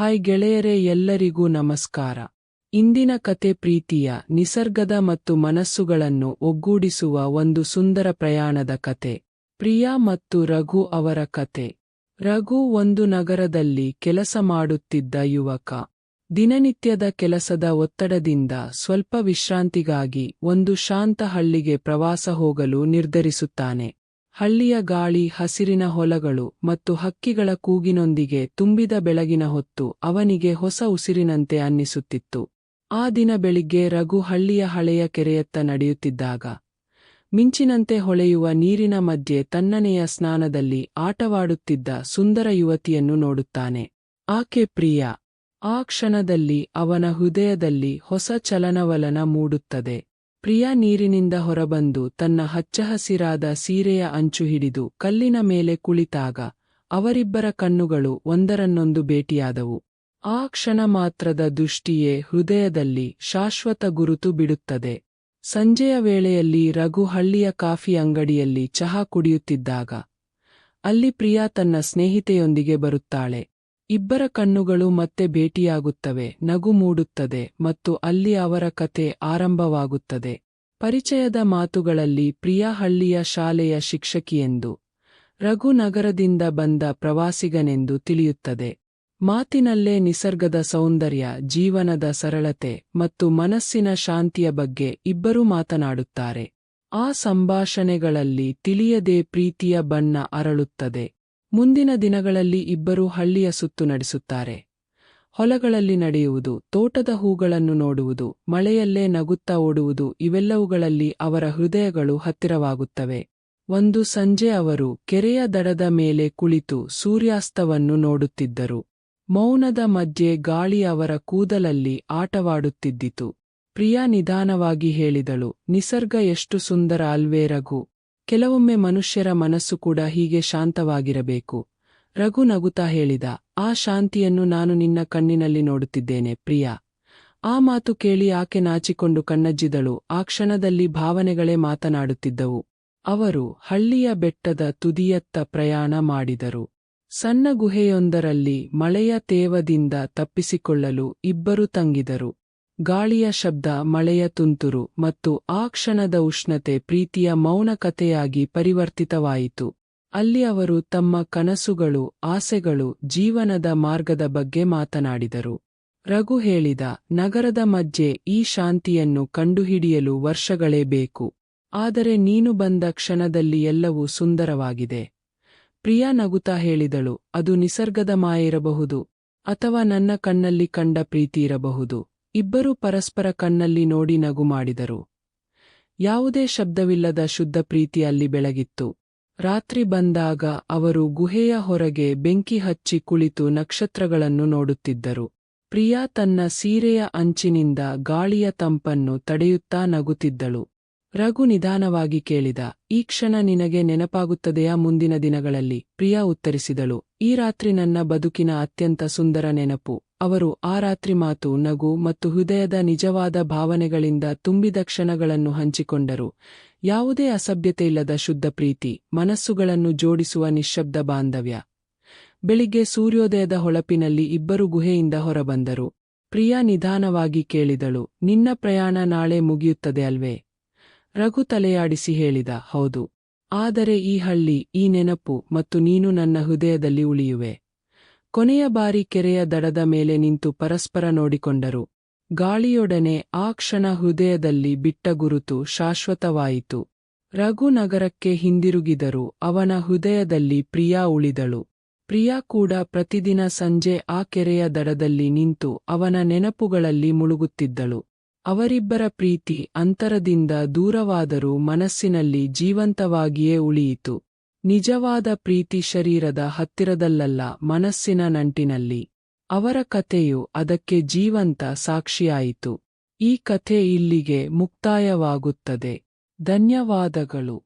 Hi ಗೆಳೆಯರೇ ಎಲ್ಲರಿಗೂ ನಮಸ್ಕಾರ. ಇಂದಿನ ಕತೆ ಪ್ರೀತಿಯ, ನಿಸರ್ಗದ ಮತ್ತು ಮನಸ್ಸುಗಳನ್ನು ಒಗ್ಗೂಡಿಸುವ ಒಂದು ಸುಂದರ ಪ್ರಯಾಣದ ಕತೆ. ಪ್ರಿಯಾ ಮತ್ತು ರಘು ಅವರ ಕತೆ. ರಘು ಒಂದು ನಗರದಲ್ಲಿ ಕೆಲಸ ಮಾಡುತ್ತಿದ್ದ ಯುವಕ. ದಿನನಿತ್ಯದ ಕೆಲಸದ ಒತ್ತಡದಿಂದ ಸ್ವಲ್ಪ ವಿಶ್ರಾಂತಿಗಾಗಿ ಒಂದು ಶಾಂತ ಹಳ್ಳಿಗೆ ಪ್ರವಾಸ ಹೋಗಲು ನಿರ್ಧರಿಸುತ್ತಾನೆ. ಹಳ್ಳಿಯ ಗಾಳಿ ಹಸಿರಿನ ಹೊಲಗಳು ಮತ್ತು ಹಕ್ಕಿಗಳ ಕೂಗಿನೊಂದಿಗೆ ತುಂಬಿದ ಬೆಳಗಿನ ಹೊತ್ತು ಅವನಿಗೆ ಹೊಸ ಉಸಿರಿನಂತೆ ಅನ್ನಿಸುತ್ತಿತ್ತು. ಆ ದಿನ ಬೆಳಿಗ್ಗೆ ರಘು ಹಳ್ಳಿಯ ಹಳೆಯ ಕೆರೆಯತ್ತ ನಡೆಯುತ್ತಿದ್ದಾಗ, ಮಿಂಚಿನಂತೆ ಹೊಳೆಯುವ ನೀರಿನ ಮಧ್ಯೆ ತನ್ನನೆಯ ಸ್ನಾನದಲ್ಲಿ ಆಟವಾಡುತ್ತಿದ್ದ ಸುಂದರ ಯುವತಿಯನ್ನು ನೋಡುತ್ತಾನೆ. ಆಕೆ ಪ್ರಿಯ, ಆ ಕ್ಷಣದಲ್ಲಿ ಅವನ ಹೃದಯದಲ್ಲಿ ಹೊಸ ಚಲನವಲನ ಮೂಡುತ್ತದೆ. ಪ್ರಿಯಾ ನೀರಿನಿಂದ ಹೊರಬಂದು ತನ್ನ ಹಚ್ಚಹಸಿರಾದ ಸೀರೆಯ ಅಂಚು ಹಿಡಿದು ಕಲ್ಲಿನ ಮೇಲೆ ಕುಳಿತಾಗ ಅವರಿಬ್ಬರ ಕಣ್ಣುಗಳು ಒಂದರನ್ನೊಂದು ಭೇಟಿಯಾದವು. ಆ ಕ್ಷಣ ಮಾತ್ರದ ದೃಷ್ಟಿಯೇ ಹೃದಯದಲ್ಲಿ ಶಾಶ್ವತ ಗುರುತು ಬಿಡುತ್ತದೆ. ಸಂಜೆಯ ವೇಳೆಯಲ್ಲಿ ರಘು ಹಳ್ಳಿಯ ಕಾಫಿ ಅಂಗಡಿಯಲ್ಲಿ ಚಹಾ ಕುಡಿಯುತ್ತಿದ್ದಾಗ ಅಲ್ಲಿ ಪ್ರಿಯಾ ತನ್ನ ಸ್ನೇಹಿತೆಯೊಂದಿಗೆ ಬರುತ್ತಾಳೆ. ಇಬ್ಬರ ಕಣ್ಣುಗಳು ಮತ್ತೆ ಭೇಟಿಯಾಗುತ್ತವೆ, ನಗು ಮೂಡುತ್ತದೆ ಮತ್ತು ಅಲ್ಲಿ ಅವರ ಕತೆ ಆರಂಭವಾಗುತ್ತದೆ. ಪರಿಚಯದ ಮಾತುಗಳಲ್ಲಿ ಪ್ರಿಯಾ ಹಳ್ಳಿಯ ಶಾಲೆಯ ಶಿಕ್ಷಕಿಯೆಂದು, ರಘುನಗರದಿಂದ ಬಂದ ಪ್ರವಾಸಿಗನೆಂದು ತಿಳಿಯುತ್ತದೆ. ಮಾತಿನಲ್ಲೇ ನಿಸರ್ಗದ ಸೌಂದರ್ಯ, ಜೀವನದ ಸರಳತೆ ಮತ್ತು ಮನಸ್ಸಿನ ಶಾಂತಿಯ ಬಗ್ಗೆ ಇಬ್ಬರೂ ಮಾತನಾಡುತ್ತಾರೆ. ಆ ಸಂಭಾಷಣೆಗಳಲ್ಲಿ ತಿಳಿಯದೆ ಪ್ರೀತಿಯ ಬಣ್ಣ ಅರಳುತ್ತದೆ. ಮುಂದಿನ ದಿನಗಳಲ್ಲಿ ಇಬ್ಬರೂ ಹಳ್ಳಿಯ ಸುತ್ತು ನಡೆಸುತ್ತಾರೆ. ಹೊಲಗಳಲ್ಲಿ ನಡೆಯುವುದು, ತೋಟದ ಹೂಗಳನ್ನು ನೋಡುವುದು, ಮಳೆಯಲ್ಲೇ ನಗುತ್ತಾ ಓಡುವುದು, ಇವೆಲ್ಲವುಗಳಲ್ಲಿ ಅವರ ಹೃದಯಗಳು ಹತ್ತಿರವಾಗುತ್ತವೆ. ಒಂದು ಸಂಜೆ ಅವರು ಕೆರೆಯ ದಡದ ಮೇಲೆ ಕುಳಿತು ಸೂರ್ಯಾಸ್ತವನ್ನು ನೋಡುತ್ತಿದ್ದರು. ಮೌನದ ಮಧ್ಯೆ ಗಾಳಿ ಅವರ ಕೂದಲಲ್ಲಿ ಆಟವಾಡುತ್ತಿದ್ದಿತು. ಪ್ರಿಯಾ ನಿಧಾನವಾಗಿ ಹೇಳಿದಳು, ನಿಸರ್ಗ ಎಷ್ಟು ಸುಂದರ ಅಲ್ವೇ ರಘು! ಕೆಲವೊಮ್ಮೆ ಮನುಷ್ಯರ ಮನಸ್ಸು ಕೂಡ ಹೀಗೆ ಶಾಂತವಾಗಿರಬೇಕು. ರಘು ನಗುತ್ತಾ ಹೇಳಿದ, ಆ ಶಾಂತಿಯನ್ನು ನಾನು ನಿನ್ನ ಕಣ್ಣಿನಲ್ಲಿ ನೋಡುತ್ತಿದ್ದೇನೆ, ಪ್ರಿಯಾ. ಆ ಮಾತು ಕೇಳಿ ಆಕೆ ನಾಚಿಕೊಂಡು ಕಣ್ಣಜ್ಜಿದಳು, ಆ ಕ್ಷಣದಲ್ಲಿ ಭಾವನೆಗಳೇ ಮಾತನಾಡುತ್ತಿದ್ದವು. ಅವರು ಹಳ್ಳಿಯ ಬೆಟ್ಟದ ತುದಿಯತ್ತ ಪ್ರಯಾಣ ಮಾಡಿದರು. ಸಣ್ಣ ಗುಹೆಯೊಂದರಲ್ಲಿ ಮಳೆಯ ತೇವದಿಂದ ತಪ್ಪಿಸಿಕೊಳ್ಳಲು ಇಬ್ಬರು ತಂಗಿದರು. ಗಾಳಿಯ ಶಬ್ದ ಮಳೆಯ ತುಂತುರು ಮತ್ತು ಆ ಕ್ಷಣದ ಉಷ್ಣತೆ ಪ್ರೀತಿಯ ಮೌನ ಕಥೆಯಾಗಿ ಪರಿವರ್ತಿತವಾಯಿತು. ಅಲ್ಲಿ ಅವರು ತಮ್ಮ ಕನಸುಗಳು, ಆಸೆಗಳು ಜೀವನದ ಮಾರ್ಗದ ಬಗ್ಗೆ ಮಾತನಾಡಿದರು. ರಘು ಹೇಳಿದ, ನಗರದ ಮಧ್ಯೆ ಈ ಶಾಂತಿಯನ್ನು ಕಂಡುಹಿಡಿಯಲು ವರ್ಷಗಳೇ ಬೇಕು. ಆದರೆ ನೀನು ಬಂದ ಕ್ಷಣದಲ್ಲಿ ಎಲ್ಲವೂ ಸುಂದರವಾಗಿದೆ. ಪ್ರಿಯಾ ನಗುತಾ ಹೇಳಿದಳು, ಅದು ನಿಸರ್ಗದ ಮಾಯಿರಬಹುದು ಅಥವಾ ನನ್ನ ಕಣ್ಣಲ್ಲಿ ಕಂಡ ಪ್ರೀತಿ ಇರಬಹುದು. ಇಬ್ಬರೂ ಪರಸ್ಪರ ಕಣ್ಣಲ್ಲಿ ನೋಡಿ ನಗು ಮಾಡಿದರು. ಯಾವುದೇ ಶಬ್ದವಿಲ್ಲದ ಶುದ್ಧ ಪ್ರೀತಿ ಅಲ್ಲಿ ಬೆಳಗಿತ್ತು. ರಾತ್ರಿ ಬಂದಾಗ ಅವರು ಗುಹೆಯ ಹೊರಗೆ ಬೆಂಕಿ ಹಚ್ಚಿ ಕುಳಿತು ನಕ್ಷತ್ರಗಳನ್ನು ನೋಡುತ್ತಿದ್ದರು. ಪ್ರಿಯಾ ತನ್ನ ಸೀರೆಯ ಅಂಚಿನಿಂದ ಗಾಳಿಯ ತಂಪನ್ನು ತಡೆಯುತ್ತಾ ನಗುತ್ತಿದ್ದಳು. ರಘು ನಿಧಾನವಾಗಿ ಕೇಳಿದ, ಈ ಕ್ಷಣ ನಿನಗೆ ನೆನಪಾಗುತ್ತದೆಯಾ? ಮುಂದಿನ ದಿನಗಳಲ್ಲಿ ಪ್ರಿಯಾ ಉತ್ತರಿಸಿದಳು, ಈ ರಾತ್ರಿ ನನ್ನ ಬದುಕಿನ ಅತ್ಯಂತ ಸುಂದರ ನೆನಪು. ಅವರು ಆ ರಾತ್ರಿ ಮಾತು ನಗು ಮತ್ತು ಹೃದಯದ ನಿಜವಾದ ಭಾವನೆಗಳಿಂದ ತುಂಬಿದ ಕ್ಷಣಗಳನ್ನು ಹಂಚಿಕೊಂಡರು. ಯಾವುದೇ ಅಸಭ್ಯತೆಯಿಲ್ಲದ ಶುದ್ಧ ಪ್ರೀತಿ, ಮನಸ್ಸುಗಳನ್ನು ಜೋಡಿಸುವ ನಿಶ್ಶಬ್ದ ಬಾಂಧವ್ಯ. ಬೆಳಿಗ್ಗೆ ಸೂರ್ಯೋದಯದ ಹೊಳಪಿನಲ್ಲಿ ಇಬ್ಬರು ಗುಹೆಯಿಂದ ಹೊರಬಂದರು. ಪ್ರಿಯಾ ನಿಧಾನವಾಗಿ ಕೇಳಿದಳು, ನಿನ್ನ ಪ್ರಯಾಣ ನಾಳೆ ಮುಗಿಯುತ್ತದೆ ಅಲ್ವೇ ರಘು ತಲೆಯಾಡಿಸಿ ಹೇಳಿದ, ಹೌದು. ಆದರೆ ಈ ಹಳ್ಳಿ, ಈ ನೆನಪು ಮತ್ತು ನೀನು ನನ್ನ ಹೃದಯದಲ್ಲಿ ಉಳಿಯುವೆ. ಕೊನೆಯ ಬಾರಿ ಕೆರೆಯ ದಡದ ಮೇಲೆ ನಿಂತು ಪರಸ್ಪರ ನೋಡಿಕೊಂಡರು. ಗಾಳಿಯೊಡನೆ ಆ ಕ್ಷಣ ಹೃದಯದಲ್ಲಿ ಬಿಟ್ಟ ಗುರುತು ಶಾಶ್ವತವಾಯಿತು. ರಘು ನಗರಕ್ಕೆ ಹಿಂದಿರುಗಿದರು, ಅವನ ಹೃದಯದಲ್ಲಿ ಪ್ರಿಯಾ ಉಳಿದಳು. ಪ್ರಿಯಾ ಕೂಡ ಪ್ರತಿದಿನ ಸಂಜೆ ಆ ಕೆರೆಯ ದಡದಲ್ಲಿ ನಿಂತು ಅವನ ನೆನಪುಗಳಲ್ಲಿ ಮುಳುಗುತ್ತಿದ್ದಳು. ಅವರಿಬ್ಬರ ಪ್ರೀತಿ ಅಂತರದಿಂದ ದೂರವಾದರೂ ಮನಸ್ಸಿನಲ್ಲಿ ಜೀವಂತವಾಗಿಯೇ ಉಳಿಯಿತು. ನಿಜವಾದ ಪ್ರೀತಿ ಶರೀರದ ಹತ್ತಿರದಲ್ಲಲ್ಲ ಮನಸ್ಸಿನ ನಂಟಿನಲ್ಲಿ. ಅವರ ಕಥೆಯು ಅದಕ್ಕೆ ಜೀವಂತ ಸಾಕ್ಷಿಯಾಯಿತು. ಈ ಕಥೆ ಇಲ್ಲಿಗೆ ಮುಕ್ತಾಯವಾಗುತ್ತದೆ. ಧನ್ಯವಾದಗಳು.